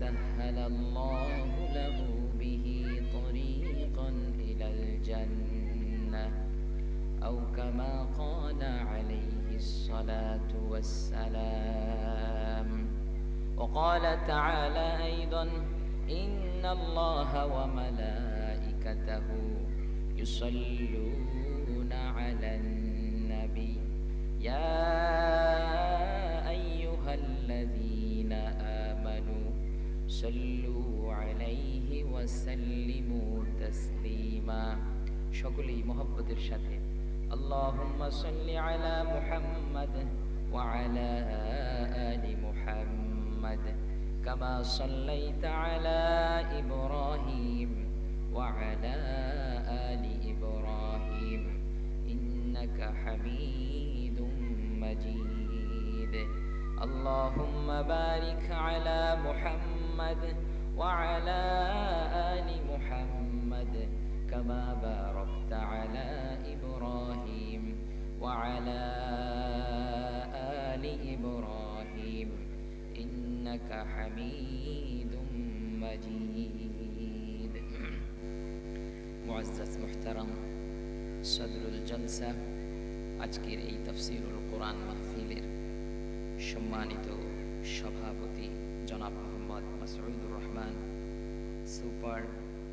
سهل الله له به طريقا إلى الجنة أو كما قال عليه الصلاة والسلام. وقال تعالى أيضا إن الله وملائكته يصلون على النبي. يا صلوا عليه وسلموا تسليما সকলেই মহব্বতের সাথে اللهم صل على محمد وعلى آل محمد كما صليت على إبراهيم وعلى آل إبراهيم إنك حميد مجيد اللهم بارك على محمد وعلى آل محمد كما باركت على إبراهيم وعلى آل إبراهيم إنك حميد مجيد معزز محترم صدر الجلسة আজকের এই তফসিরুল কোরআন মাহফিলের সম্মানিত সভাপতি জনাব মোহাম্মদ মাসউদুর রহমান সুপার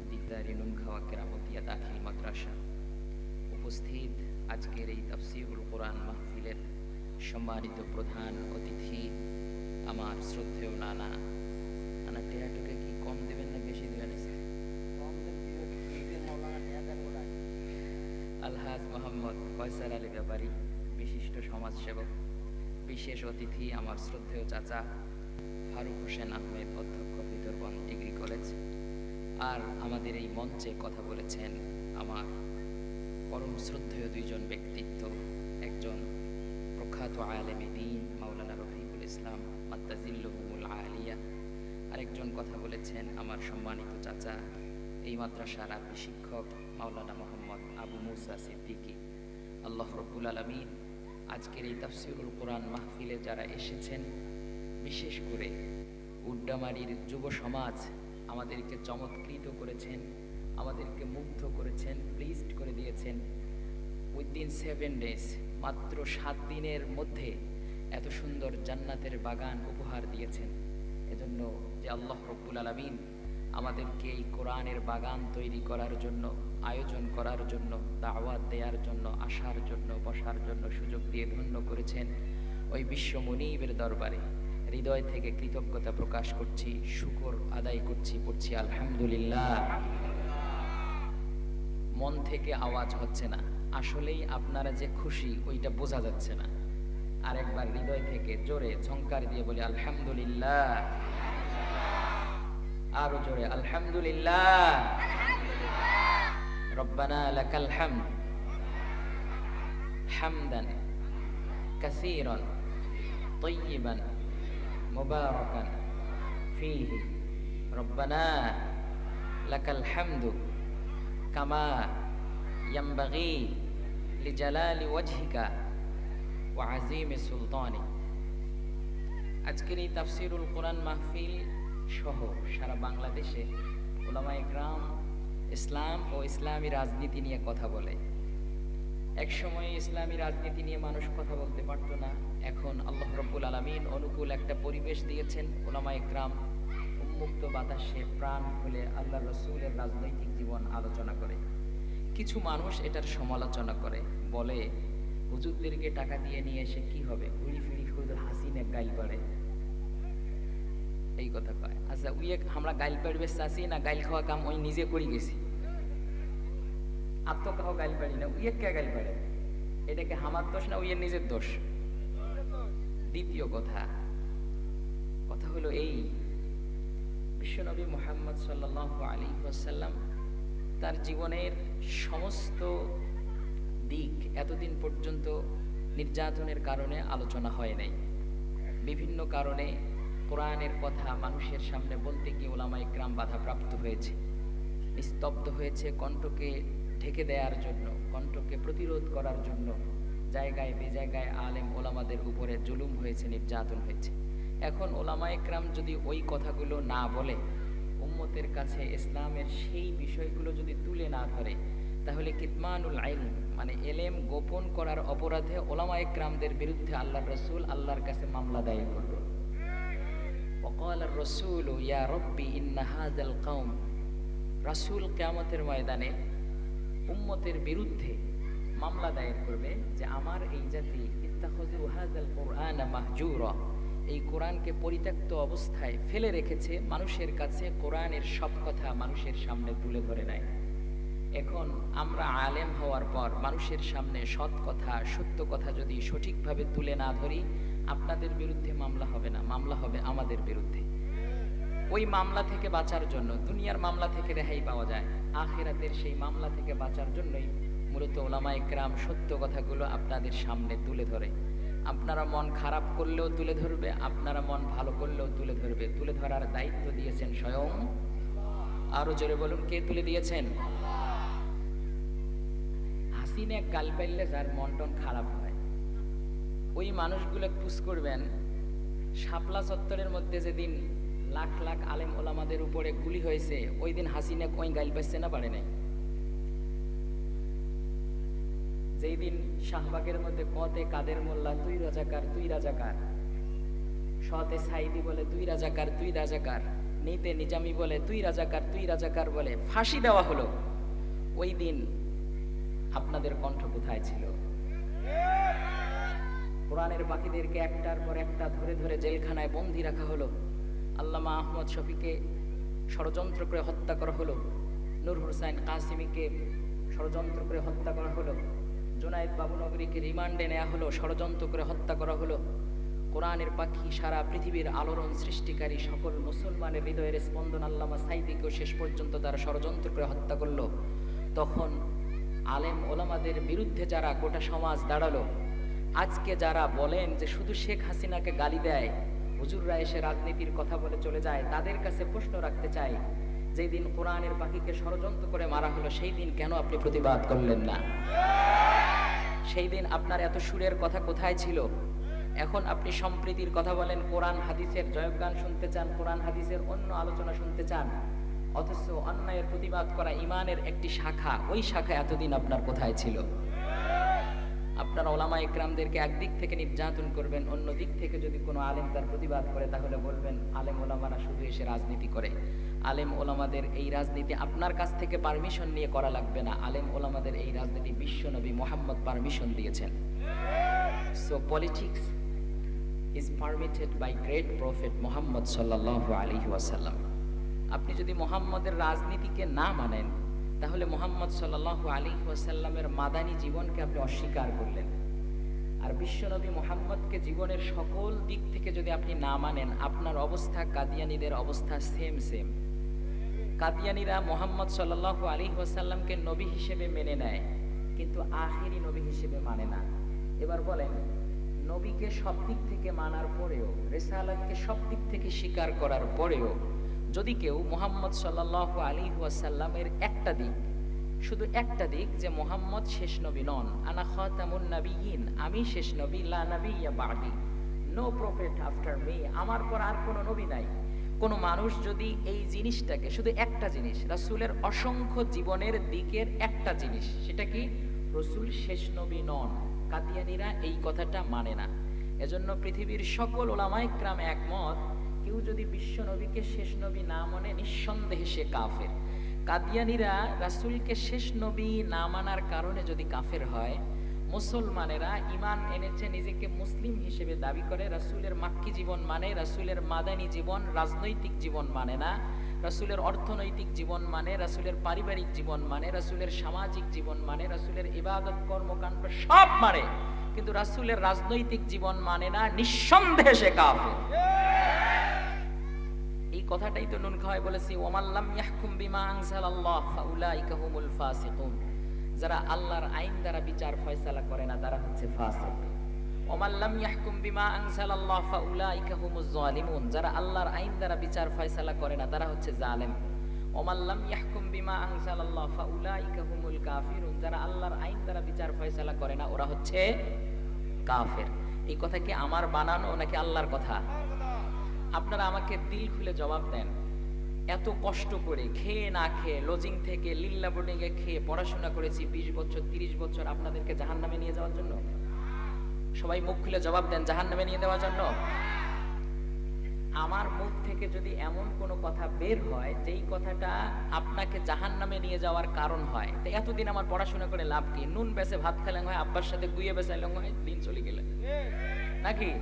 দিকদারি নুনখাওয়া কেরামতিয়া দাখিল মাদ্রাসা। উপস্থিত আজকের এই তফসিরুল কোরআন মাহফিলের সম্মানিত প্রধান অতিথি আমার শ্রদ্ধেয় নানা। নানা টেহাটুকে কি কম দেবেন না বেশি দেবেন। আলহাজ মোহাম্মদ ফয়সাল আলী ব্যাপারী বিশিষ্ট সমাজসেবক। বিশেষ অতিথি আমার শ্রদ্ধেয় চাচা ফারুক হোসেন আহমেদ, অধ্যক্ষ ভিতরবন ডিগ্রি কলেজ। আর আমাদের এই মঞ্চে কথা বলেছেন আমার পরম শ্রদ্ধেয় দুইজন ব্যক্তিত্ব, একজন প্রখ্যাত আলেমে দিন মাওলানা রফিকুল ইসলাম মাত্তাজিল্লুহুমুল আলিয়া, আরেকজন কথা বলেছেন আমার সম্মানিত চাচা, এই মাদ্রাসার আরবি শিক্ষক মাওলানা মোহাম্মদ আবু মুসা সিদ্দিকী। আল্লাহ রব্বুল আলমিন আজকের এই তাফসিরুল কোরআন মাহফিলে যারা এসেছেন, বিশেষ করে উড্ডামারির যুব সমাজ আমাদেরকে চমৎকৃত করেছেন, আমাদেরকে মুগ্ধ করেছেন প্লিজড করে দিয়েছেন। উইদিন সেভেন ডেজ মাত্র সাত দিনের মধ্যে এত সুন্দর জান্নাতের বাগান উপহার দিয়েছেন। এজন্য যে আল্লাহ রব্বুল আলমিন আমাদেরকে এই কোরআনের বাগান তৈরি করার জন্য, আয়োজন করার জন্য, দাওয়াত দেওয়ার জন্য, আসার জন্য, বসার জন্য সুযোগ দিয়ে ধন্য করেছেন ওই বিশ্ব মনিবের দরবারে। হৃদয় থেকে কৃতজ্ঞতা প্রকাশ করছি, শুকর আদায় করছি, পড়ছি আলহামদুলিল্লাহ। মন থেকে আওয়াজ হচ্ছে না। আসলেই আপনারা যে খুশি, ওইটা বোঝা যাচ্ছে না। আরেকবার হৃদয় থেকে জোরে ঝংকার দিয়ে বলি, আলহামদুলিল্লাহ। আরো জোরে আলহামদুলিল্লাহ রব্বানা লাকাল হামদ হামদান কাসীরান طيبا مباركا فيه ربنا لك الحمد كما ينبغي لجلال وجهك وعظيم سلطانك আজকের এই তাফসিরুল কোরআন মাহফিল সহ সারা বাংলাদেশে ওলামায়ে গ্রাম, ইসলাম ও ইসলামী রাজনীতি নিয়ে কথা বলে। এক সময় ইসলামী রাজনীতি নিয়ে মানুষ কথা বলতে পারতো না। এখন আল্লাহ রব্বুল আলমিন অনুকূল একটা পরিবেশ দিয়েছেন ওলামায়ে গ্রাম। উন্মুক্ত বাতাসে প্রাণ খুলে আল্লাহ রসুলের রাজনৈতিক জীবন আলোচনা করে। কিছু মানুষ এটার সমালোচনা করে, বলে, হুজুরদেরকে টাকা দিয়ে নিয়ে এসে কি হবে? ঘুরি ফিরি শুধু হাসিনে গাইল করে এই কথা কয়। আচ্ছা উই আমরা গাইল পাড়বে চাষি না গাইল খাওয়া কাম ওই নিজে করি গেছি। আত্মকাহ গাইল পাড়ি না উইয়ে কে গাইল পাড়ে এটাকে আমার দোষ না উইয়ের নিজের দোষ? দ্বিতীয় কথা। কথা হলো এই, বিশ্বনবী মোহাম্মদ সাল্লাহ আলী ওয়াসাল্লাম তার জীবনের সমস্ত দিক এতদিন পর্যন্ত নির্যাতনের কারণে আলোচনা হয় নাই। বিভিন্ন কারণে কোরআনের কথা মানুষের সামনে বলতে গিয়ে ওলামা ইকরাম বাধাপ্রাপ্ত হয়েছে। নিস্তব্ধ হয়েছে কণ্ঠকে ঢেকে দেওয়ার জন্য, কণ্ঠকে প্রতিরোধ করার জন্য। জায়গায় বে জায়গায় আলেম ওলামাদের উপরে জুলুম হয়েছে, নির্যাতন হয়েছে। এখন ওলামা একরাম যদি ওই কথাগুলো না বলে, উম্মতের কাছে ইসলামের সেই বিষয়গুলো যদি তুলে না ধরে, তাহলে কিতমানুল আইল মানে এলেম গোপন করার অপরাধে ওলামা একরামদের বিরুদ্ধে আল্লাহ রসুল আল্লাহর কাছে মামলা দায়ের করবে। وقال الرسول يا ربي إن هذا القوم রাসূল কিয়ামতের ময়দানে উম্মতের বিরুদ্ধে মামলা দায়ের করবে যে আমার এই জাতি ইত্তাখাযু হাযাল কুরআনা মাহজুরা এই কোরআনকে পরিত্যক্ত অবস্থায় ফেলে রেখেছে মানুষের কাছে কোরআনের সব কথা মানুষের সামনে তুলে ধরে নেয় এখন আমরা আলেম হওয়ার পর মানুষের সামনে সৎ কথা সত্য কথা যদি সঠিকভাবে তুলে না ধরি আপনাদের বিরুদ্ধে মামলা হবে না, মামলা হবে আমাদের বিরুদ্ধে। ওই মামলা থেকে বাঁচার জন্য, দুনিয়ার মামলা থেকে রেহাই পাওয়া যায়। আখেরাতের সেই মামলা থেকে বাঁচার জন্যই মূলত ওলামা একরাম সত্য কথাগুলো আপনাদের সামনে তুলে ধরে। আপনারা মন খারাপ করলেও তুলে ধরবে, আপনারা মন ভালো করলেও তুলে ধরবে। তুলে ধরার দায়িত্ব দিয়েছেন স্বয়ং। আরও জোরে বলুন, কে তুলে দিয়েছেন? হাসিনে গাল পাইলে যার মন টন খারাপ হয়। ওই মানুষগুলো পুষ করবেন। শাপলা চত্বরের মধ্যে যেদিন লাখ লাখ আলেম ওলামাদের উপরে গুলি হয়েছে, ওই দিন হাসিনা ওই গাইল পাইছে না পারে নাই? যেই দিন শাহবাগের মধ্যে কতে কাদের মোল্লা, তুই রাজাকার তুই রাজাকার। সতে সাইদি বলে, তুই রাজাকার তুই রাজাকার। নিতে নিজামি বলে, তুই রাজাকার তুই রাজাকার বলে ফাঁসি দেওয়া হলো। ওই দিন আপনাদের কণ্ঠ কোথায় ছিল? কোরআনের বাকিদেরকে একটার পর একটা ধরে ধরে জেলখানায় বন্দি রাখা হলো। আল্লামা আহমদ শফিকে ষড়যন্ত্র করে হত্যা করা হলো। নূর হোসেন কাসিমিকে ষড়যন্ত্র করে হত্যা করা হলো। জোনায়েদ বাবুনগরীকে রিমান্ডে নেওয়া হলো, ষড়যন্ত্র করে হত্যা করা হলো। কোরআনের পাখি সারা পৃথিবীর আলোড়ন সৃষ্টিকারী সকল মুসলমানের হৃদয়ের স্পন্দন আল্লামা সাইদিকেও শেষ পর্যন্ত তারা ষড়যন্ত্র করে হত্যা করল। তখন আলেম ওলামাদের বিরুদ্ধে যারা গোটা সমাজ দাঁড়াল আজকে যারা বলেন যে শুধু শেখ হাসিনাকে গালি দেয়, হুজুররা এসে রাজনীতির কথা বলে চলে যায়, তাদের কাছে প্রশ্ন রাখতে চাই, যেই দিন কোরআনের পাখিকে ষড়যন্ত্র করে মারা হলো, সেই দিন কেন আপনি প্রতিবাদ করলেন না? সেই দিন আপনার এত সুরের কথা কোথায় ছিল? এখন আপনি সম্প্রীতির কথা বলেন, কোরআন হাদিসের জয়গান শুনতে চান, কোরআন হাদিসের অন্য আলোচনা শুনতে চান, অথচ অন্যায়ের প্রতিবাদ করা ইমানের একটি শাখা, ওই শাখা এতদিন আপনার কোথায় ছিল? আপনারা ওলামা ইকরামদেরকে একদিক থেকে নির্যাতন করবেন, অন্য দিক থেকে যদি কোনো আলেম তার প্রতিবাদ করে, তাহলে বলবেন, আলেম ওলামারা শুধু এসে রাজনীতি করে। আলেম ওলামাদের এই রাজনীতি আপনার কাছ থেকে পারমিশন নিয়ে করা লাগবে না। আলেম ওলামাদের এই রাজনীতি বিশ্বনবী মোহাম্মদ পারমিশন দিয়েছেন। So politics is permitted by great prophet Mohammad সাল্লাল্লাহু আলাইহি ওয়াসাল্লাম। আপনি যদি মোহাম্মদের রাজনীতিকে না মানেন তাহলে মোহাম্মদ সাল্লাহ আলী ওয়াসাল্লামের মাদানী জীবনকে আপনি অস্বীকার করলেন। আর বিশ্বনবী মোহাম্মদকে জীবনের সকল দিক থেকে যদি আপনি না মানেন, আপনার অবস্থা কাদিয়ানিদের অবস্থা সেম সেম কাদিয়ানিরা মোহাম্মদ সাল্লাহ আলী ওয়াসাল্লামকে নবী হিসেবে মেনে নেয়, কিন্তু আখেরি নবী হিসেবে মানে না। এবার বলেন, নবীকে সব দিক থেকে মানার পরেও, রেসালাতকে সব দিক থেকে স্বীকার করার পরেও যদি কেউ মোহাম্মদ সাল্লাহ আলী ওয়াসাল্লামের একটা দিক, শুধু একটা দিক যে মোহাম্মদ শেষ নবী নন, আনা খাতামুন নাবিয়িন আমি শেষ নবী, লা নাবিয়্যা বাদি নো প্রফেট আফটার মি আমার পর আর কোনো নবী নাই। কোন মানুষ যদি এই জিনিসটাকে, শুধু একটা জিনিস, রাসূলের অসংখ্য জীবনের দিকের একটা জিনিস, সেটা কি? রসুল শেষ নবী নন। কাতিয়ানিরা এই কথাটা মানে না। এজন্য পৃথিবীর সকল ওলামায়ে ক্রাম একমত কেউ যদি বিশ্ব নবীকে শেষ নবী না মানে নিঃসন্দেহে সে কাফের। কাদিয়ানিরা রাসূলকে শেষ নবী না মানার কারণে যদি কাফের হয়, মুসলমানেরা ইমান এনেছে নিজেকে মুসলিম হিসেবে দাবি করে, রাসূলের মাক্কি জীবন মানে রাসূলের মাদানী জীবন, রাজনৈতিক জীবন মানে না। রাসূলের অর্থনৈতিক জীবন মানে রাসূলের পারিবারিক জীবন মানে রাসূলের সামাজিক জীবন মানে রাসূলের ইবাদত, কর্মকাণ্ড সব মানে। কিন্তু রাসূলের রাজনৈতিক জীবন মানে না, নিঃসন্দেহে সে কাফের। কথাটাই তো নুন খাওয়াই বলেছি ওমাল্লাম ইয়াহকুম বিমা আনজালাল্লাহ, ফাউলাইকা হুমুল ফাসিকুন। যারা আল্লাহর আইন দ্বারা বিচার ফয়সালা করে না, তারা হচ্ছে ফাসিক। ওমাল্লাম ইয়াহকুম বিমা আনজালাল্লাহ, ফাউলাইকা হুমুজ জালিমুন। যারা আল্লাহর আইন দ্বারা বিচার ফয়সালা করে না, তারা হচ্ছে জালেম। ওমাল্লাম ইয়াহকুম বিমা আনজালাল্লাহ, ফাউলাইকা হুমুল কাফিরুন। যারা আল্লাহর আইন দ্বারা বিচার ফয়সালা করে না, ওরা হচ্ছে কাফের। এই কথা কি আমার বানানো নাকি আল্লাহর কথা? আপনারা আমাকে দিল খুলে জবাব দেন। এত কষ্ট করে খেয়ে না খেয়ে লজিং থেকে লিল্লা বোর্ডিংয়ে খেয়ে পড়াশোনা করেছি বিশ বছর, তিরিশ বছর আপনাদেরকে জাহান নামে নিয়ে যাওয়ার জন্য? সবাই মুখ খুলে জবাব দেন জাহান নামে নিয়ে দেওয়ার জন্য? আমার মুখ থেকে যদি এমন কোনো কথা বের হয়, যেই কথাটা আপনাকে জাহান নামে নিয়ে যাওয়ার কারণ হয়, তো এতদিন আমার পড়াশোনা করে লাভ কি? নুন বেসে ভাত খেলেন হয়, আব্বার সাথে গুইয়ে বেসাইলেন হয়, দিন চলে গেলে। নাকি?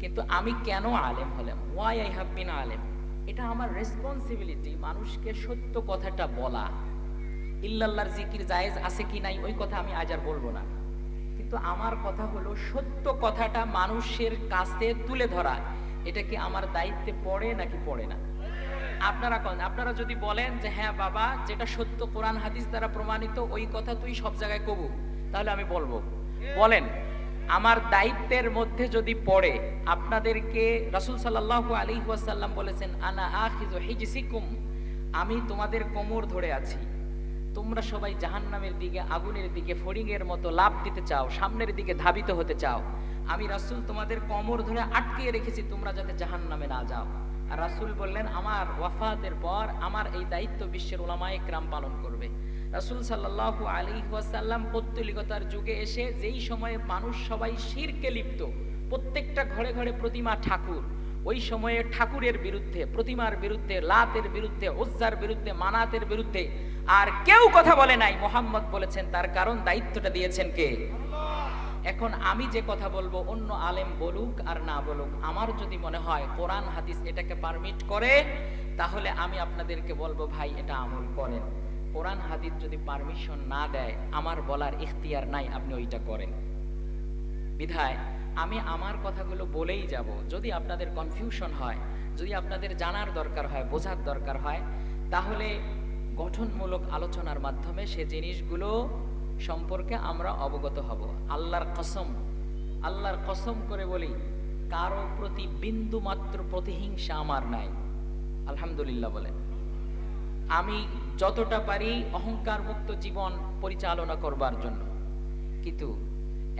কিন্তু আমি কেন আলেম হলাম? ওয়াই আই হ্যাভ বিন আলেম? এটা আমার রেসপন্সিবিলিটি মানুষকে সত্য কথাটা বলা। ইল্লাল্লাহর জিকির জায়েজ আছে কি নাই, ওই কথা আমি আজ আর বলব না। কিন্তু আমার কথা হলো, সত্য কথাটা মানুষের কাছে তুলে ধরা। এটা কি আমার দায়িত্বে পড়ে নাকি পড়ে না? আপনারা কোন, আপনারা যদি বলেন যে হ্যাঁ বাবা, যেটা সত্য কোরআন হাদিস দ্বারা প্রমাণিত, ওই কথা তুই সব জায়গায় কবু। তাহলে আমি বলব। বলেন আমার দায়িত্বের মধ্যে যদি পড়ে, আপনাদেরকে রাসূল সাল্লাল্লাহু আলাইহি ওয়াসাল্লাম বলেছেন, আনা আখিযু হিজসিকুম আমি তোমাদের কোমর ধরে আছি। তোমরা সবাই জাহান্নামের দিকে, আগুনের দিকে, ফড়িংয়ের মতো লাভ দিতে চাও, সামনের দিকে ধাবিত হতে চাও। আমি রাসূল তোমাদের কোমর ধরে আটকিয়ে রেখেছি, তোমরা যাতে জাহান্নামে না যাও। আর রাসূল বললেন, আমার ওয়াফাতের পর আমার এই দায়িত্ব বিশ্বের ওলামায়ে ক্রাম পালন করবে। রাসূল সাল্লাল্লাহু আলী ওয়াসাল্লাম পৌত্তলিকতার যুগে এসে যেই সময়ে মানুষ সবাই শিরকে লিপ্ত প্রত্যেকটা ঘরে ঘরে প্রতিমা ঠাকুর ওই সময়ে ঠাকুরের বিরুদ্ধে প্রতিমার বিরুদ্ধে লাতের বিরুদ্ধে ওজ্জার বিরুদ্ধে মানাতের বিরুদ্ধে আর কেউ কথা বলে নাই। মোহাম্মদ বলেছেন তার কারণ দায়িত্বটা দিয়েছেন কে? এখন আমি যে কথা বলব অন্য আলেম বলুক আর না বলুক আমার যদি মনে হয় কোরআন হাদিস এটাকে পারমিট করে তাহলে আমি আপনাদেরকে বলব ভাই এটা আমল করেন। কোরআন হাদিস যদি পারমিশন না দেয়, আমার বলার ইখতিয়ার নাই, আপনি ওইটা করেন। বিধায়, আমি আমার কথাগুলো বলেই যাব। যদি আপনাদের কনফিউশন হয়, যদি আপনাদের জানার দরকার হয়, বোঝার দরকার হয়, তাহলে গঠনমূলক আলোচনার মাধ্যমে সে জিনিসগুলো সম্পর্কে আমরা অবগত হব। আল্লাহর কসম আল্লাহর কসম করে বলি, কারও প্রতি বিন্দু মাত্র প্রতিহিংসা আমার নাই। আলহামদুলিল্লাহ বলেন আমি যতটা পারি অহংকার মুক্ত জীবন পরিচালনা করবার জন্য। কিন্তু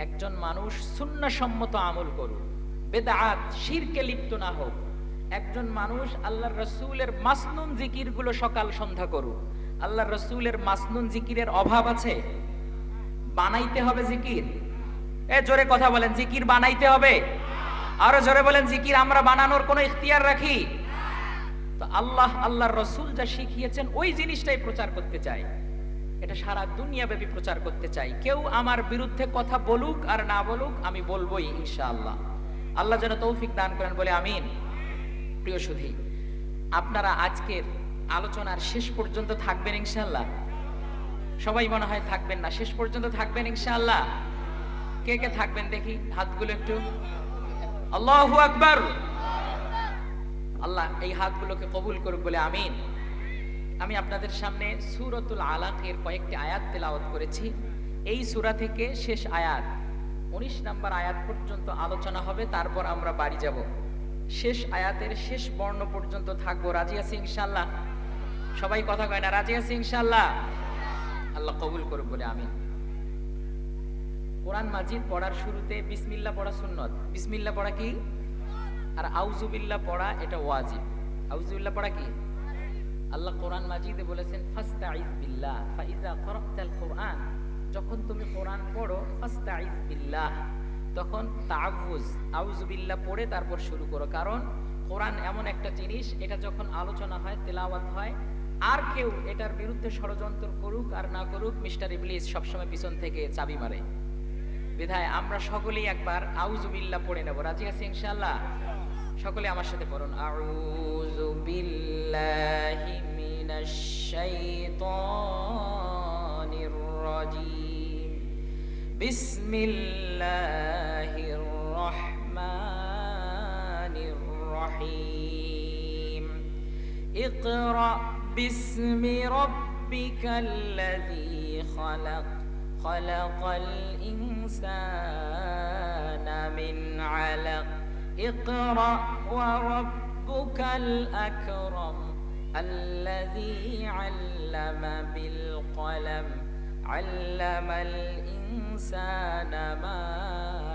একজন মানুষ সুন্নাসম্মত আমল করুক, বেদাত, শিরকে লিপ্ত না হোক, একজন মানুষ আল্লাহর রসুলের মাসনুন জিকিরগুলো সকাল সন্ধ্যা করুক, আল্লাহর রসুলের মাসনুন জিকিরের অভাব আছে? বানাইতে হবে জিকির? এ জোরে কথা বলেন, জিকির বানাইতে হবে? আরও জোরে বলেন, জিকির আমরা বানানোর কোনো ইখতিয়ার রাখি? তো আল্লাহ, আল্লাহর রসুল যা শিখিয়েছেন, ওই জিনিসটাই প্রচার করতে চাই এটা সারা দুনিয়াব্যাপী প্রচার করতে চাই কেউ আমার বিরুদ্ধে কথা বলুক আর না বলুক, আমি বলবোই ইনশাআল্লাহ। আল্লাহ যেন তৌফিক দান করেন, বলে আমিন। প্রিয় সুধী, আপনারা আজকের আলোচনার শেষ পর্যন্ত থাকবেন ইনশাআল্লাহ? সবাই মনে হয় থাকবেন না। শেষ পর্যন্ত থাকবেন ইনশাআল্লাহ? কে কে থাকবেন দেখি? হাতগুলো একটু। আল্লাহু আকবার! আল্লাহ এই হাতগুলোকে কবুল করুক বলে আমিন। আমি আপনাদের সামনে সুরতুল আলাকের কয়েকটি আয়াত তেলাওয়াত করেছি। এই সূরা থেকে শেষ আয়াত, উনিশ নাম্বার আয়াত পর্যন্ত আলোচনা হবে, তারপর আমরা বাড়ি যাব। শেষ আয়াতের শেষ বর্ণ পর্যন্ত থাকব। রাজি আছি ইনশাল্লাহ সবাই কথা কয় না, রাজি আছি ইনশাল্লাহ আল্লাহ কবুল করুক বলে আমিন। কোরআন মাজিদ পড়ার শুরুতে বিসমিল্লা পড়া সুন্নত। বিসমিল্লা পড়া কি? আর আউজুবিল্লাহ পড়া এটা ওয়াজিব। আউজুবিল্লাহ পড়া কি? আল্লাহ কোরআন মাজিদে বলেছেন ফাস্তাইজ বিল্লাহ ফাইজা করাতাল কোরআন। যখন তুমি কোরআন পড়ো ফাস্তাইজ বিল্লাহ। তখন তাগুজ আউজুবিল্লাহ পড়ে তারপর শুরু করো। কারণ কোরআন এমন একটা জিনিস, এটা যখন আলোচনা হয়, তেলাওয়াত হয়, আর কেউ এটার বিরুদ্ধে ষড়যন্ত্র করুক আর না করুক, মিস্টার ইবলিস সবসময় পিছন থেকে চাবি মারে। বিধায় আমরা সকলেই একবার আউজুবিল্লাহ পড়ে নেব। রাজি আছি ইনশাআল্লাহ? সকলে আমার সাথে পড়ুন আউযু বিল্লাহি মিনাশ শাইতানির রাজিম বিসমিল্লাহির রহমানির রহিম اقرأ باسم ربك الذي خلق خلق الإنسان من علق اقرأ وربك الأكرم الذي علم بالقلم علم الإنسان ما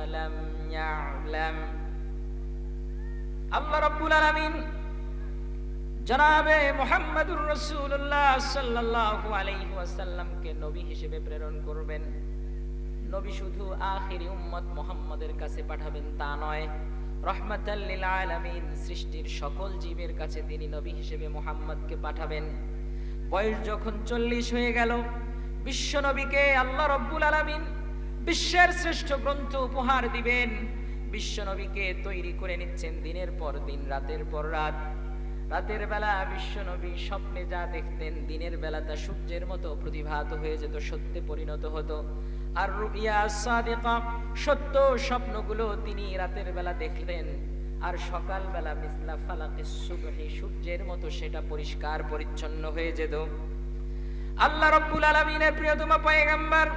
لم يعلم আল্লাহ রাব্বুল আলামিন জনাবে মুহাম্মদুর রাসূলুল্লাহ সাল্লাল্লাহু আলাইহি ওয়াসাল্লামকে নবী হিসেবে প্রেরণ করবেন নবী শুধু আখিরি উম্মত মুহাম্মাদের কাছে পাঠাবেন তা নয় রহমাতাল লিল আলামিন, সৃষ্টির সকল জীবের কাছে তিনি নবী হিসেবে মুহাম্মদকে পাঠাবেন। বয়স যখন চল্লিশ হয়ে গেল, বিশ্ব নবীকে আল্লাহ রব্বুল আলামিন বিশ্বের শ্রেষ্ঠ গ্রন্থ উপহার দিবেন। বিশ্ব নবীকে তৈরি করে নিচ্ছেন দিনের পর দিন, রাতের পর রাত। রাতের বেলা বিশ্ব নবী স্বপ্নে যা দেখতেন, দিনের বেলা তা সূর্যের মতো প্রতিভাত হয়ে যেত, সত্যে পরিণত হতো। আর রুবিয়া সাদিকা, সত্য স্বপ্নগুলো তিনি রাতের বেলা দেখলেন। আর সকালবেলা মিসলা ফালাকে সুবহি, সূর্যের মতো সেটা পরিষ্কার পরিচ্ছন্ন হয়ে যেত। আল্লাহ রব্বুল আলামিনের প্রিয়তম পয়গম্বর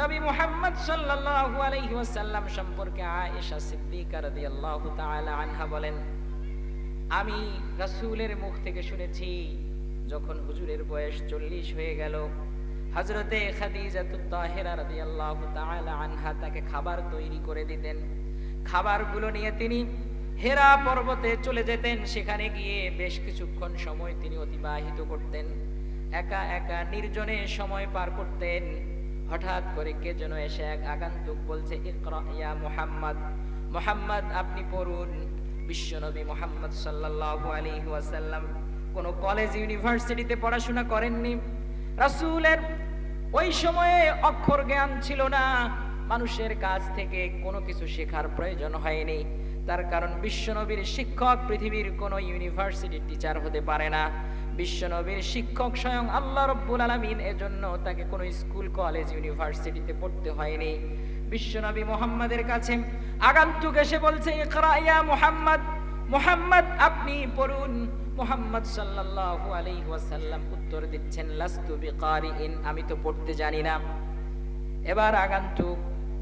নবী মুহাম্মদ সাল্লাল্লাহু আলাইহি ওয়াসাল্লাম সম্পর্কে আয়েশা সিদ্দিকা রাদিয়াল্লাহু তাআলা আনহা বলেন, আমি রাসূলের মুখ থেকে শুনেছি, যখন হুজুরের বয়স চল্লিশ হয়ে গেল হজরতে আনহা তাকে খাবার তৈরি করে দিতেন। খাবারগুলো নিয়ে তিনি হেরা পর্বতে চলে যেতেন। সেখানে গিয়ে বেশ কিছুক্ষণ সময় তিনি অতিবাহিত করতেন। একা একা নির্জনে সময় পার করতেন। হঠাৎ করে কে যেন এসে এক আগান্তুক বলছে ইয়া মুহাম্মদ মুহাম্মদ আপনি পড়ুন। বিশ্বনবী মোহাম্মদ সাল্লাল্লাহু আলাইহি ওয়াসাল্লাম কোনো কলেজ, ইউনিভার্সিটিতে পড়াশোনা করেননি। রাসূলের ওই সময়ে অক্ষর জ্ঞান ছিল না। মানুষের কাছ থেকে কোনো কিছু শেখার প্রয়োজন হয়নি। তার কারণ বিশ্বনবীর শিক্ষক পৃথিবীর কোনো ইউনিভার্সিটির টিচার হতে পারে না। বিশ্বনবীর শিক্ষক স্বয়ং আল্লাহ রব্বুল আলামিন, এজন্য তাকে কোনো স্কুল, কলেজ, ইউনিভার্সিটিতে পড়তে হয়নি। বিশ্বনবী মোহাম্মদের কাছে আগান্তুক এসে বলছে, ইকরা ইয়া মুহাম্মদ। মুহাম্মদ, আপনি পড়ুন মুহাম্মদ সাল্লাল্লাহু আলাইহি ওয়াসাল্লাম উত্তর দিচ্ছেন, লাস্তু বিকারিইন, আমি তো পড়তে জানি না। এবার আগান্তুক,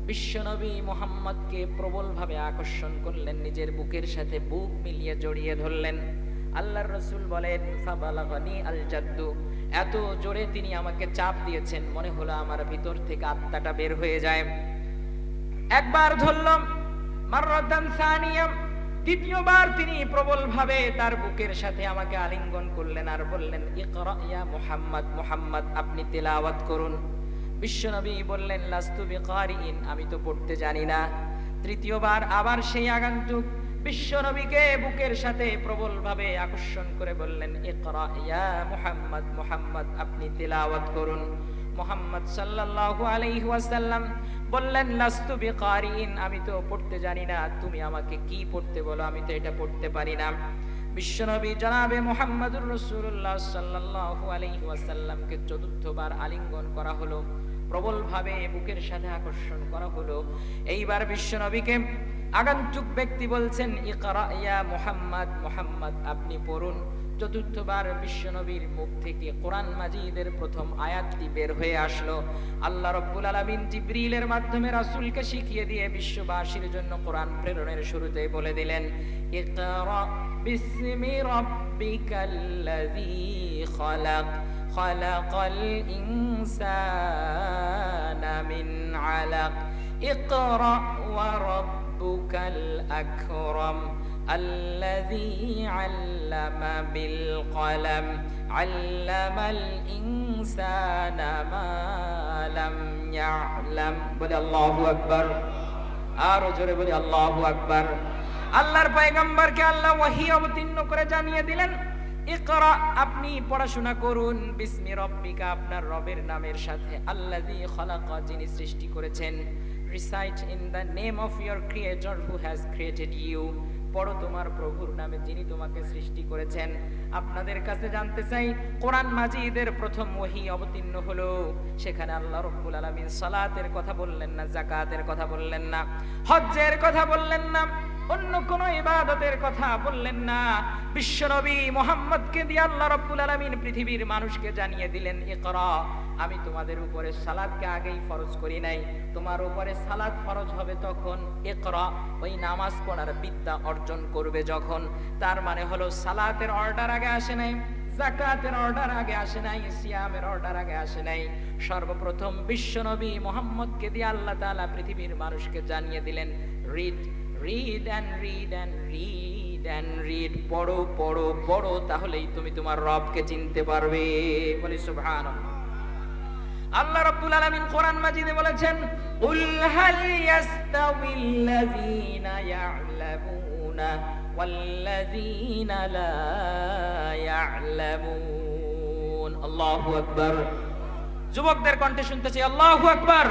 বিশ্বনবী মোহাম্মদকে প্রবলভাবে আকর্ষণ করলেন, নিজের বুকের সাথে বুক মিলিয়ে জড়িয়ে ধরলেন। আল্লাহর রসুল বলেন, ফাবালাগানি আল জাদ্দু এত জোরে তিনি আমাকে চাপ দিয়েছেন, মনে হলো আমার ভিতর থেকে আত্মাটা বের হয়ে যায়। একবার ধরলাম মাররাদান সানিয়াম দ্বিতীয়বার তিনি প্রবলভাবে তার বুকের সাথে আমাকে আলিঙ্গন করলেন আর বললেন, ইকরা ইয়া মুহাম্মদ মুহাম্মদ, আপনি তেলাওয়াত করুন। বিশ্বনবী বললেন, লাস্তু বিকারিন আমি তো পড়তে জানি না। তৃতীয়বার আবার সেই আগান্তুক বিশ্বনবীকে বুকের সাথে প্রবলভাবে আকর্ষণ করে বললেন, ইকরা ইয়া মুহাম্মদ মুহাম্মদ, আপনি তেলাওয়াত করুন। মোহাম্মদ সাল্লাল্লাহু আলাইহি ওয়াসাল্লাম বললেন, লাস্তু বিকারিন, আমি তো পড়তে জানি না, তুমি আমাকে কি পড়তে বলো? আমি তো এটা পড়তে পারি না। বিশ্বনবী জনাবে মোহাম্মদুর রসুল্লাহ সাল্লাল্লাহু আলাইহি ওয়াসাল্লামকে চতুর্থবার আলিঙ্গন করা হলো, প্রবলভাবে বুকের সাথে আকর্ষণ করা হলো। এইবার বিশ্বনবীকে আগন্তুক ব্যক্তি বলছেন, ইকরা ইয়া মুহাম্মদ মুহাম্মদ, আপনি পড়ুন। চতুর্থবার বিশ্বনবীর মুখ থেকে কোরআন মাজিদের প্রথম আয়াতটি বের হয়ে আসলো। আল্লাহ রব্বুল আলামিন জিব্রিলের মাধ্যমে রাসূলকে শিখিয়ে দিয়ে বিশ্ববাসীর জন্য কোরআন প্রেরণের শুরুতে বলে দিলেন খালাক, খালাকাল ইনসানা মিন আলাক, ইকরা ওয়া الذي علم بالقلم علم الإنسان ما لم يعلم বলে আল্লাহু আকবার আরো জোরে বলি আল্লাহু আকবার আল্লাহর পয়গম্বরকে আল্লাহ ওয়াহি অবতীর্ণ করে জানিয়ে দিলেন ইকরা আপনি পড়াশোনা করুন বিসমি রব্বিকা আপনার রবের নামের সাথে আল্লাযী খালাকা যিনি সৃষ্টি করেছেন recite in the name of your creator who has created you পড়ো তোমার প্রভুর নামে যিনি তোমাকে সৃষ্টি করেছেন। আপনাদের কাছে জানতে চাই, কোরআন মাজিদের প্রথম ওহি অবতীর্ণ হলো। সেখানে আল্লাহ রব্বুল আলমিন সালাতের কথা বললেন না জাকাতের কথা বললেন না, হজ্জের কথা বললেন না অন্য কোন ইবাদতের কথা বললেন না। বিশ্বনবী মোহাম্মদকে দিয়ে আল্লাহ রব্বুল আলামিন পৃথিবীর মানুষকে জানিয়ে দিলেন, ইকরা, আমি তোমাদের উপরে সালাদকে আগেই ফরজ করি নাই। তোমার উপরে সালাদ ফরজ হবে তখন, ইকরা, ওই নামাজ পড়ার বিদ্যা অর্জন করবে যখন। তার মানে হলো সালাতের অর্ডার আগে আসে নাই জাকাতের অর্ডার আগে আসে নাই, সিয়ামের অর্ডার আগে আসে নাই। সর্বপ্রথম বিশ্বনবী মোহাম্মদকে দিয়ে আল্লাহ তাআলা পৃথিবীর মানুষকে জানিয়ে দিলেন read read and read and read and read পড়ো পড়ো পড়ো, তাহলেই তুমি তোমার রবকে চিনতে পারবে। বলি সুবহানাল্লাহ। আল্লাহ রাব্বুল আলামিন কোরআন মাজিদে বলেছেন কুল হাল ইয়াস্তাউিল্লাযীনা ইয়া'লামুনা ওয়াল্লাযীনা লা ইয়া'লামুন। আল্লাহু আকবার। যুবকদের কণ্ঠে শুনতেছি, আল্লাহু আকবার।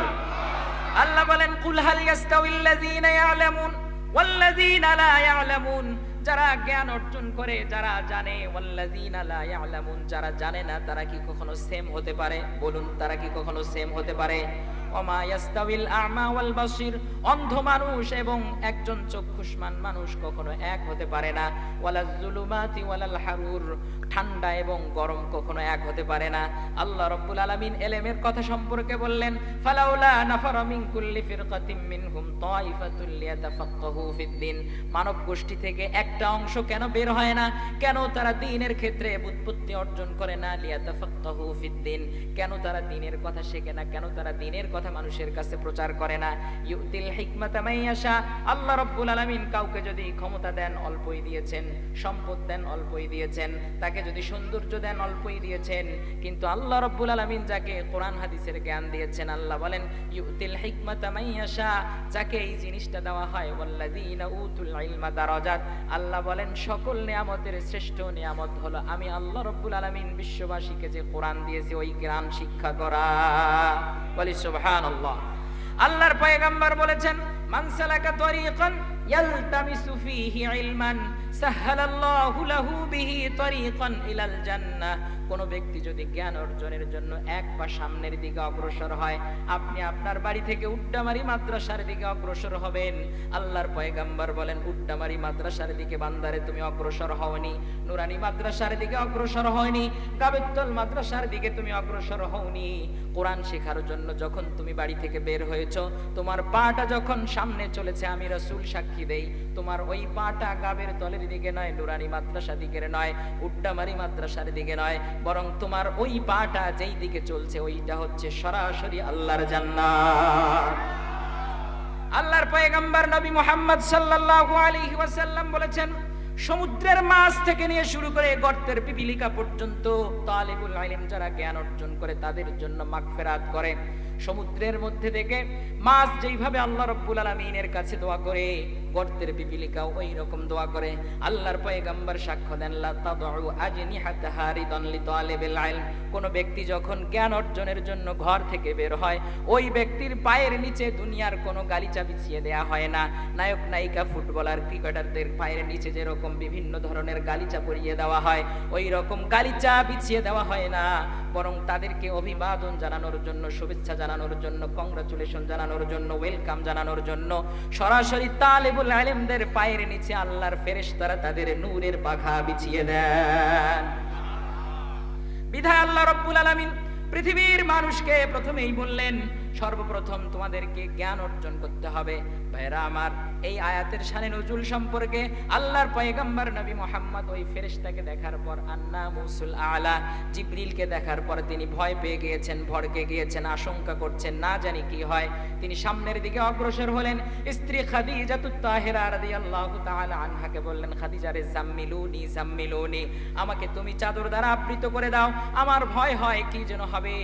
আল্লাহ বলেন কুল হাল ইয়াস্তাউিল্লাযীনা ইয়া'লামুন। ওয়াল্লাযীনা লা ইয়া'লামুন, যারা জ্ঞান অর্জন করে, যারা জানে, ওয়াল্লাযীনা লা ইয়ালামুন, যারা জানে না, তারা কি কখনো সেম হতে পারে? বলুন, তারা কি কখনো সেম হতে পারে? ওমা আ'মা ওয়াল বাসির অন্ধ মানুষ এবং একজন চক্ষুষ্মান মানুষ কখনো এক হতে পারে না। ওয়ালাজ জুলুমাতি হারুর ঠান্ডা এবং গরম কখনো এক হতে পারে না। আল্লাহ রাব্বুল আলামিন এলেমের কথা সম্পর্কে বললেন, ফালাউলা নাফারা মিন কুল্লি ফিরকাতিম মিনহুম তাইফাতুল লিয়াতাফাক্কাহু ফিদ্দিন মানব গোষ্ঠী থেকে একটা অংশ কেন বের হয় না? কেন তারা দ্বীনের ক্ষেত্রে বুৎপত্তি অর্জন করে না লিয়াতাফাক্কাহু ফিদ্দিন কেন তারা দ্বীনের কথা শেখে না? কেন তারা দ্বীনের কথা মানুষের কাছে প্রচার করে না? ইউতিল হিকমাতা মাইয়াশা আল্লাহ রাব্বুল আলামিন কাউকে যদি ক্ষমতা দেন, অল্পই দিয়েছেন, সম্পদ দেন, অল্পই দিয়েছেন, তাকে যদি সৌন্দর্য দেন, অল্পই দিয়েছেন, কিন্তু আল্লাহ রাব্বুল আলামিন যাকে কোরআন হাদিসের জ্ঞান দিয়েছেন, আল্লাহ বলেন, ইউতিল হিকমাতা যাকে এই জিনিসটা দেওয়া হয়, ওয়াল্লাযীনা উতুল ইলমা দারাজাত আল্লাহ বলেন, সকল নিয়ামতের শ্রেষ্ঠ নিয়ামত হলো, আমি আল্লাহ রাব্বুল আলামিন বিশ্ববাসীকে যে কোরআন দিয়েছি, ওই জ্ঞান শিক্ষা করা। বলি, সুবহানাল্লাহ। আল্লাহর পয়গম্বর বলেছেন, মান সালাকা يلتمس فيه علما سهل الله له به طريقا إلى الجنة. কোন ব্যক্তি যদি জ্ঞান অর্জনের জন্য এক পা সামনের দিকে অগ্রসর হয়, আপনি আপনার বাড়ি থেকে উড্ডামারি মাদ্রাসার দিকে অগ্রসর হবেন। আল্লাহর পয়গাম্বার বলেন, উড্ডামারি মাদ্রাসার দিকে বান্দারে তুমি অগ্রসর হওনি, নুরানি মাদ্রাসার দিকে অগ্রসর হয়নি, কাবেত্তল মাদ্রাসার দিকে তুমি অগ্রসর হওনি। কোরআন শেখার জন্য যখন তুমি বাড়ি থেকে বের হয়েছো, তোমার পাটা যখন সামনে চলেছে, আমি রাসূল সাক্ষী দেই, তোমার ওই পাটা গাবের তলের দিকে নয়, নুরানি মাদ্রাসা দিকে নয়, উড্ডামারি মাদ্রাসার দিকে নয়। বরং তোমার ওই পাটা যেই দিকে চলছে, ওইটা হচ্ছে সরাসরি আল্লাহর জান্নাত। আল্লাহর পয়গম্বর নবী মোহাম্মদ সাল্লাল্লাহু আলাইহি ওয়াসাল্লাম বলেছেন, সমুদ্রের মাছ থেকে নিয়ে শুরু করে গর্তের পিপিলিকা পর্যন্ত তালেবুল আলিম যারা জ্ঞান অর্জন করে তাদের জন্য মাগফিরাত করে সমুদ্রের মধ্যে থেকে মাছ যেইভাবে আল্লাহ রব্বুল আলামিনের কাছে দোয়া করে, গর্তের পিপিলিকা ওই রকম দোয়া করে। আল্লাহর পয়গম্বর সাক্ষ্য দেন, লা তাদউ আজনিহাতাহা রিদান লিতালিবিল ইলম। কোন ব্যক্তি যখন জ্ঞান অর্জনের জন্য ঘর থেকে বের হয়, ওই ব্যক্তির পায়ের নিচে দুনিয়ার কোনো গালিচা বিছিয়ে দেয়া হয় না। নায়ক, নায়িকা, ফুটবলার, ক্রিকেটারদের পায়ের নিচে যেরকম বিভিন্ন ধরনের গালিচা পরিয়ে দেওয়া হয় ওই রকম গালিচা বিছিয়ে দেওয়া হয় না। বরং তাদেরকে অভিবাদন জানানোর জন্য শুভেচ্ছা জানানোর জন্য কংগ্রাচুলেশন জানানোর জন্য ওয়েলকাম জানানোর জন্য, সরাসরি তালেবুল আলেমদের পায়ের নিচে আল্লাহর ফেরেশতারা তাদের নূরের পাখা বিছিয়ে দেন। বিধায় আল্লাহ রব্বুল আলামিন পৃথিবীর মানুষকে প্রথমেই বললেন, সর্বপ্রথম তোমাদেরকে জ্ঞান অর্জন করতে হবে। ভাইরা আমার এই আয়াতের শানে নজুল সম্পর্কে আল্লাহর পয়গম্বর নবী মোহাম্মদ ওই ফেরেশতাকে দেখার পর, আন্না মুসুল আলা, জিবরিলকে দেখার পর তিনি ভয় পেয়ে গিয়েছেন ভড়কে গিয়েছেন, আশঙ্কা করছেন, না জানি কি হয়। তিনি সামনের দিকে অগ্রসর হলেন। স্ত্রী খাদিজাতুত তাহেরা রাদিয়াল্লাহু তাআলা আনহাকে বললেন খাদিজা রে জাম্মিলুনি জাম্মিলুনি, আমাকে তুমি চাদর দ্বারা আবৃত করে দাও। আমার ভয় হয় কি যেন হবে।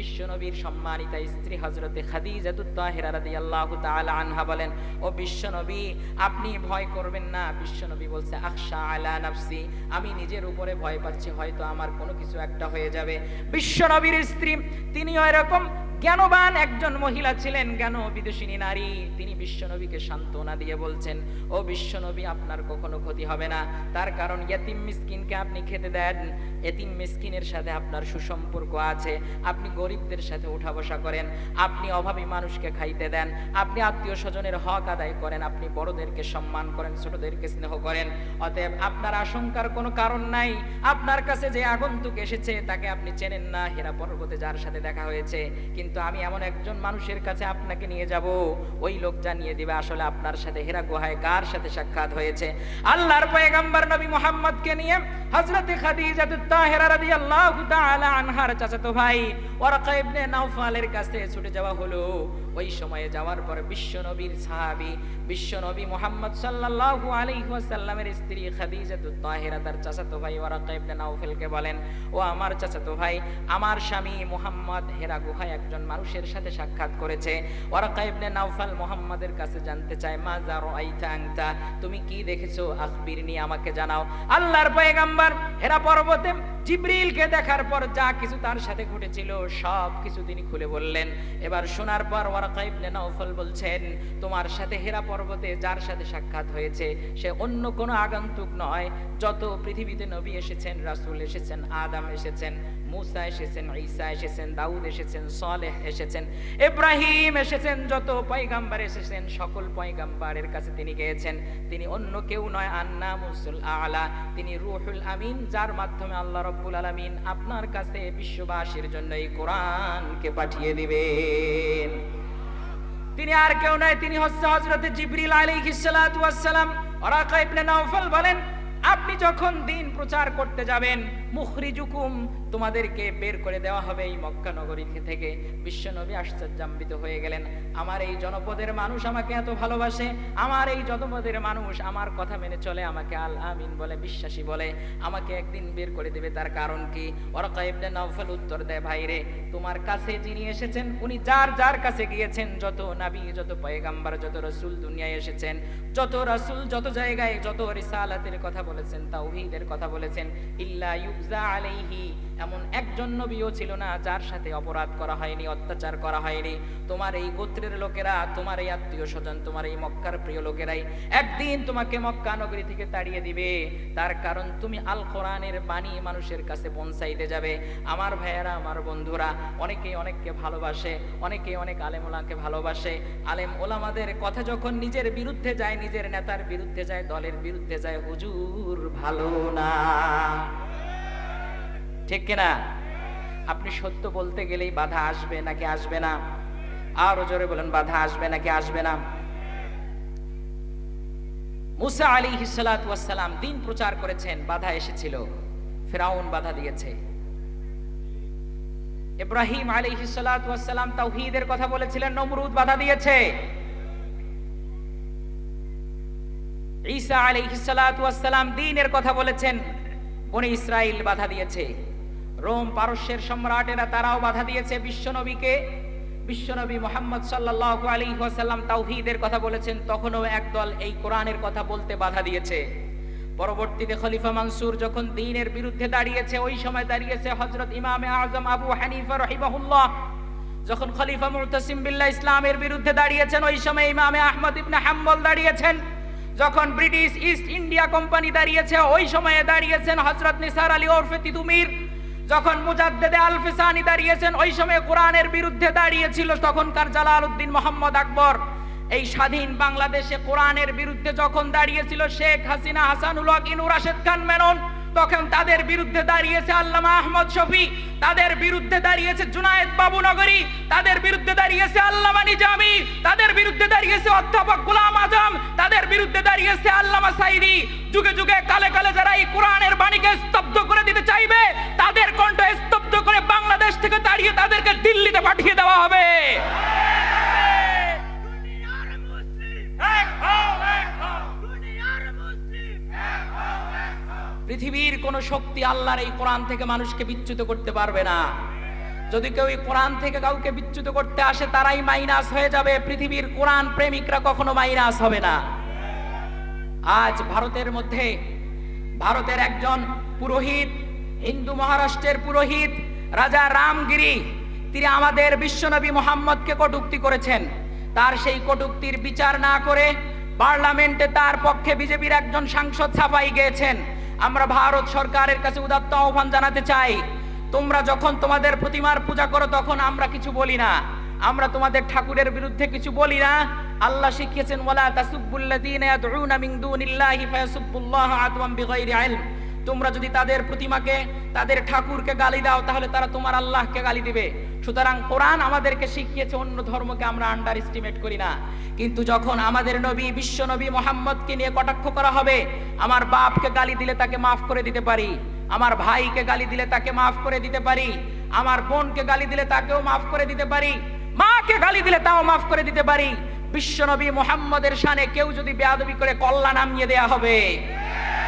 বিশ্বনবীর সম্মানিতা স্ত্রী হজরতে খাদিজাতুত তাহেরা রাদিয়াল্লাহু তাআলা আনহা বলেন, ও বিশ্বনবী, আপনি ভয় করবেন না। বিশ্বনবী বলছে আকশা আলা নাফসি, আমি নিজের উপরে ভয় পাচ্ছি, হয়তো আমার কোনো কিছু একটা হয়ে যাবে। বিশ্বনবীর স্ত্রী তিনিও এরকম জ্ঞানবান একজন মহিলা ছিলেন, জ্ঞান বিদুষিনী নারী। তিনি বিশ্বনবীকে সান্ত্বনা দিয়ে বলছেন, ও বিশ্বনবী, আপনার কখনো ক্ষতি হবে না। তার কারণ ইয়াতিম মিসকিনকে আপনি খেতে দেন। এতিম মিসকিনের সাথে আপনার সুসম্পর্ক আছে। আপনি গরিবদের সাথে উঠা বসা করেন। আপনি অভাবী মানুষকে খাইতে দেন। আপনি আত্মীয় স্বজনের হক আদায় করেন। আপনি বড়দেরকে সম্মান করেন, ছোটদেরকে স্নেহ করেন। অতএব আপনার আশঙ্কার কোনো কারণ নাই। আপনার কাছে যে আগন্তুক এসেছে, তাকে আপনি চেনেন না। হেরা পর্বতে যার সাথে দেখা হয়েছে। কিন্তু আমি এমন একজন মানুষের কাছে আপনাকে নিয়ে যাব, ওই লোক জানিয়ে দিবে। আসলে আপনার সাথে হেরা গুহায় কার সাথে সাক্ষাৎ হয়েছে? আল্লাহর পয়গাম্বার নবী মোহাম্মদ কে নিয়ে হযরতে খাদিজাতুত তাহেরা রাদিয়াল্লাহু তাআলা আনহার চাচাতো ভাই ওয়ারাকা ইবনে নাওফালের কাছে ছুটে যাওয়া হলো। ওই সময়ে যাওয়ার পরে বিশ্ব নবীর সাহাবি বিশ্ব নবী মোহাম্মদ সাল্লাল্লাহু আলাইহি ওয়াসাল্লামের স্ত্রী খাদিজাতুত তাহিরা, তার চাচাতো ভাই ওয়ারাকা ইবনে নাউফেলকে বলেন, ও আমার চাচাতো ভাই, আমার স্বামী মোহাম্মদ হেরা গুহায় একজন মানুষের সাথে সাক্ষাৎ করেছে। ওয়ারাকা ইবনে নাউফাল মোহাম্মদের কাছে জানতে চায় মা যা রাআইতা আনতা? তুমি কি দেখেছ? আখবিরনি, আমাকে জানাও। আল্লাহর পয়গাম্বর হেরা পর্বতে জিব্রিলকে দেখার পর যা কিছু তার সাথে ঘটেছিল সব কিছু তিনি খুলে বললেন। এবার শোনার পর ওয়ারাকা বলছেন, তোমার সাথে হেরা পর্বতে যার সাথে সাক্ষাৎ হয়েছে, সে অন্য কোনো আগন্তুক নয়। যত পৃথিবীতে নবী এসেছেন এসেছেন এসেছেন, মুসা এসেছেন, ঈসা এসেছেন, দাউদ এসেছেন এসেছেন, ইব্রাহিম এসেছেন, যত পয়গাম্বার এসেছেন, সকল পয়গাম্বারের কাছে তিনি গিয়েছেন। তিনি অন্য কেউ নয় আন্না মুসুল আলা। তিনি রুহুল আমিন, যার মাধ্যমে আল্লাহ রব্বুল আলামিন আপনার কাছে বিশ্ববাসীর জন্য এই কোরআনকে পাঠিয়ে দিবেন। তিনি আর কেউ নয় তিনি হচ্ছে হজরত জিবরিল আলাইহিস সালাতু ওয়াস সালাম। ওরাকা ইবনে নাওফল বলেন, আপনি যখন দিন প্রচার করতে যাবেন মুখরিজুকুম, তোমাদেরকে বের করে দেওয়া হবে এই মক্কা নগরী থেকে। বিশ্বনবী আশ্চর্যান্বিত হয়ে গেলেন, আমার এই জনপদের মানুষ আমাকে এত ভালোবাসে? আমার এই জনপদের মানুষ আমার কথা মেনে চলে, আমাকে আল আমিন বলে, বিশ্বাসী বলে, আমাকে একদিন বের করে দেবে। তার কারণ কি? ওরাকা নাওফল উত্তর দেয়, ভাইরে, তোমার কাছে যিনি এসেছেন, উনি যার যার কাছে গিয়েছেন, যত নাবী, যত পয়গাম্বার, যত রসুল দুনিয়ায় এসেছেন, যত রাসূল যত জায়গায়, যত রিসালাতের কথা বলেছেন, তাওহীদের কথা বলেছেন, ইল্লা ইউজা আলাইহি, এমন একজন নবীও ছিল না যার সাথে অপরাধ করা হয়নি, অত্যাচার করা হয়নি। তোমার এই গোত্রের লোকেরা, তোমার এই আত্মীয় স্বজন, তোমার এই মক্কার প্রিয় লোকেরাই একদিন তোমাকে মক্কা নগরী থেকে তাড়িয়ে দিবে। তার কারণ তুমি আল কোরআনের বাণী মানুষের কাছে পৌঁছাইতে যাবে। আমার ভাইয়েরা, আমার বন্ধুরা, অনেকেই অনেককে ভালোবাসে অনেকে অনেক আলেম ওলাকে ভালোবাসে। আলেম ওলামাদের কথা যখন নিজের বিরুদ্ধে যায়, নিজের নেতার বিরুদ্ধে যায়, দলের বিরুদ্ধে যায়, হুজুর ভালো না। ঠিক কিনা? আপনি সত্য বলতে গেলেই বাধা আসবে নাকি আসবে না? আরও জোরে বলেন, বাধা আসবে নাকি আসবে না? মুসা আলী হিসালাম দিন প্রচার করেছেন, বাধা এসেছিল। ফেরাউন বাধা দিয়েছে। ইব্রাহিম আলী হিসালাম তাওহীদের কথা বলেছিলেন, নমরুদ বাধা দিয়েছে। ঈসা আলী হিসালাম দিনের কথা বলেছেন, বনে ইসরাইল বাধা দিয়েছে। রোম পারস্যের সম্রাটেরা তারাও বাধা দিয়েছে। বিশ্বনবীকে, বিশ্বনবী মোহাম্মদ সাল্লাল্লাহু আলাইহি ওয়াসাল্লাম তাওহীদের কথা বলেছেন, তখনও একদল এই কোরআনের কথা বলতে বাধা দিয়েছে। পরবর্তীতে খলিফা মানসুর যখন দ্বীনের বিরুদ্ধে দাঁড়িয়েছে, ওই সময় দাঁড়িয়েছে হযরত ইমামে আজম আবু হানিফা রাহিমাহুল্লাহ। যখন খলিফা মুতাসিম বিল্লাহ ইসলামের বিরুদ্ধে দাঁড়িয়েছেন, ওই সময় ইমামে আহমদ ইবনে হাম্বল দাঁড়িয়েছেন। যখন ব্রিটিশ ইস্ট ইন্ডিয়া কোম্পানি দাঁড়িয়েছে, ওই সময়ে দাঁড়িয়েছেন হযরত নিসার আলী ওরফে তিতুমির। যখন মুজাদ্দেদে আলফিসানি দাঁড়িয়েছেন, ওই সময় কোরআনের বিরুদ্ধে দাঁড়িয়েছিল তখনকার জালালউদ্দিন মোহাম্মদ আকবর। এই স্বাধীন বাংলাদেশে কোরআনের বিরুদ্ধে যখন দাঁড়িয়েছিল শেখ হাসিনা, হাসানুল হক ইনুর রাশেদ খান মেনন তখন তাদের বিরুদ্ধে দাঁড়িয়েছে আল্লামা আহমদ শফি তাদের বিরুদ্ধে দাঁড়িয়েছে জুনায়েদ বাবু নগরী তাদের বিরুদ্ধে দাঁড়িয়েছে আল্লামা নিজামি তাদের বিরুদ্ধে দাঁড়িয়েছে অধ্যাপক গোলাম আজম তাদের বিরুদ্ধে দাঁড়িয়েছে আল্লামা সাইদি। যুগে যুগে কালে কালে যারা এই কোরআনের বাণীকে স্তব্ধ করে দিতে চাইবে তাদের কণ্ঠ স্তব্ধ করে বাংলাদেশ থেকে তাড়িয়ে তাদেরকে দিল্লিতে পাঠিয়ে দেওয়া হবে। এক পৃথিবীর কোন শক্তি আল্লাহর এই কোরআন থেকে মানুষকে বিচ্যুত করতে পারবে না। যদি কেউ এই কোরআন থেকে কাউকে বিচ্যুত করতে আসে, তারাই মাইনাস হয়ে যাবে। পৃথিবীর কোরআন প্রেমিকরা কখনো মাইনাস হবে না। আজ ভারতের মধ্যে ভারতের একজন পুরোহিত, হিন্দু মহারাষ্ট্রের পুরোহিত, রাজা রামগিরি, তিনি আমাদের বিশ্বনবী মোহাম্মদকে কটূক্তি করেছেন। তার সেই কটূক্তির বিচার না করে পার্লামেন্টে তার পক্ষে বিজেপির একজন সাংসদ ছাপাই গিয়েছেন আমরা ভারত সরকারের কাছে উদাত্ত আহ্বান জানাতে চাই। তোমরা যখন তোমাদের প্রতিমার পূজা করো, তখন আমরা কিছু বলি না। আমরা তোমাদের ঠাকুরের বিরুদ্ধে কিছু বলি না। আল্লাহ শিখিয়েছেন, ওয়ালা তাসুব্বুল্লাযীনা ইয়াদউনা মিন দুনিল্লাহি ফায়াসুব্বুল্লাহ আদওয়ান বিগাইরি ইলম। তোমরা যদি তাদের প্রতিমাকে, তাদের ঠাকুরকে গালি দাও, তাহলে তারা তোমার আল্লাহকে গালি দিবে। সুতরাং কোরআন আমাদেরকে শিখিয়েছে, অন্য ধর্মকে আমরা আন্ডার এস্টিমেট করি না। কিন্তু যখন আমাদের নবী, বিশ্ব নবী মোহাম্মদকে নিয়ে কটাক্ষ করা হবে, আমার বাপকে গালি দিলে তাকে মাফ করে দিতে পারি, আমার ভাইকে গালি দিলে তাকে মাফ করে দিতে পারি, আমার বোনকে গালি দিলে তাকেও মাফ করে দিতে পারি, মাকে গালি দিলে তাও মাফ করে দিতে পারি বিশ্বনবী মোহাম্মদের সানে কেউ যদি বেয়াদবি করে কল্লা নামিয়ে দেয়া হবে।